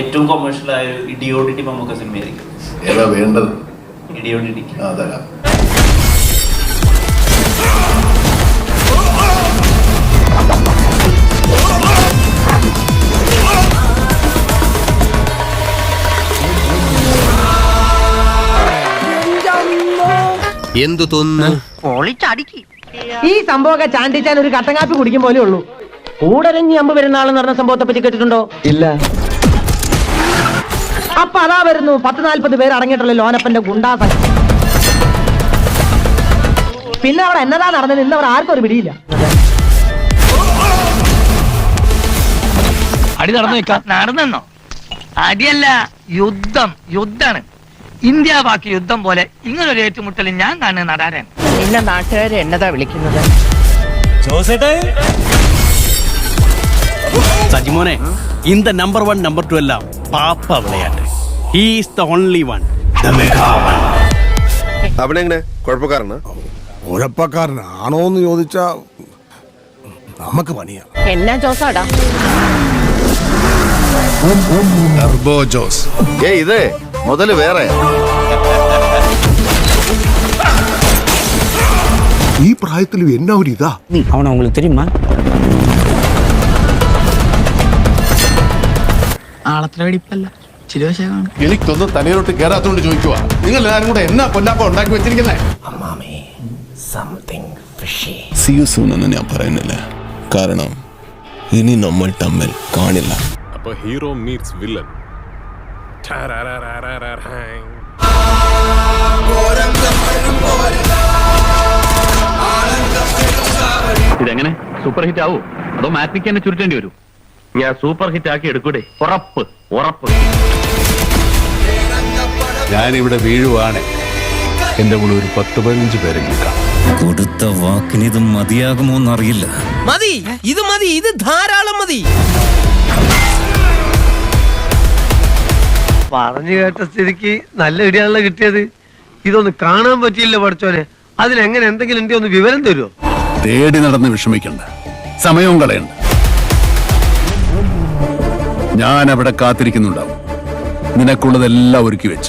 ഏറ്റവും കൊമേഴ്ഷ്യൽ ആയ ഒരു ഇഡിയോഡിറ്റി മമ്മൂക്ക സിനിമയായിരിക്കും. ഏതാ വേണ്ടത്? ഇടിയോടിടി ആ, തരാം എന്തു തോന്നുന്നു? ഈ സംഭവമൊക്കെ ചാണ്ടിച്ചാൻ ഒരു കട്ടൻ കാപ്പി കുടിക്കും പോലെ ഉള്ളൂ. കൂടരഞ്ഞി അമ്പ് പെരുന്നാളെന്ന് പറഞ്ഞ സംഭവത്തെ പറ്റി കേട്ടിട്ടുണ്ടോ? ഇല്ല. അപ്പൊ അതാ വരുന്നു. പത്ത് നാല്പത് പേര് അടങ്ങിയിട്ടുള്ള ലോനപ്പന്റെ ഗുണ്ടാസ പിന്നെ അവിടെ എന്നതാ നടന്നത്? ഇന്നവർ ആർക്കും ഒരു പിടിയില്ല. അടി നടന്നു നടന്നോ? അടിയല്ല യുദ്ധം. യുദ്ധാണ് ഇന്ത്യ ബാക്കി യുദ്ധം പോലെ ഇങ്ങനൊരു ഏറ്റുമുട്ടൽ ഞാൻ കാണുന്ന നടാരൻ. പിന്നെ നാട്ടുകാരെ എന്നതാ വിളിക്കുന്നത്? സജിമോനെ in number one number two എല്ലാം പാപ്പ വിളയാട്ട് ഹീസ് ദ ഓൺലി വൺ അവനെങ്ങനെ കുഴപ്പക്കാരനാ ഉഴപ്പക്കാരനാണോ എന്ന് ചോദിച്ചാ നമുക്ക് പണിയാ എന്നാ ജോസാടാ ടർബോ ജോസ് ഏ ഇതേ മുതല് വേറെ ഈ പ്രായത്തിലും എന്നാ ഒരു ഇതാ അവനെ உங்களுக்கு தெரியுமா ആളത്ര വെടിപ്പല്ല. ചിലവശ കാണും. എനിക്കൊന്നും തലയിലോട്ട് കേറാത്തോണ്ട് ചോദിക്കുക നിങ്ങൾ എല്ലാരും കൂടെ എന്നാ കൊല്ലാപ്പ ഉണ്ടാക്കി വെച്ചിരിക്കുന്നേ? സിയു സൂൺ എന്ന് ഞാൻ പറയുന്നില്ല. കാരണം ഇനി നമ്മൾ തമ്മിൽ കാണില്ല. അപ്പൊ ഹീറോ മീറ്റ്സ് വില്ലൻ ഇതെങ്ങനെ സൂപ്പർ ഹിറ്റ് ആവോ അതോ മാറ്റിക്ക് തന്നെ ചുരുട്ടേണ്ടി വരും ഞാൻ സൂപ്പർ ഹിറ്റ് ആക്കി എടുക്കൂടെ. ഉറപ്പ് ഉറപ്പ്. ഞാനിവിടെ വീഴുവാണ്. എന്റെ കൂടെ ഒരു പത്ത് പതിനഞ്ച് പേരെ കൊടുത്ത വാക്കിന് ഇത് മതിയാകുമോ എന്നറിയില്ല. മതി. ഇത് മതി. ഇത് ധാരാളം മതി. പറഞ്ഞു കേട്ട സ്ഥിതിക്ക് നല്ല ഇടിയാണല്ലോ കിട്ടിയത്. ഇതൊന്ന് കാണാൻ പറ്റിയില്ല പഠിച്ചോനെ അതിനെങ്ങനെ എന്തെങ്കിലും എന്റെ ഒന്ന് വിവരം തരുമോ തേടി നടന്ന് വിഷമിക്കണ്ട. സമയവും കളയണ്ട. ഞാൻ അവിടെ കാത്തിരിക്കുന്നുണ്ടാവും. നിനക്കുള്ളതെല്ലാം ഒരുക്കി വെച്ച്.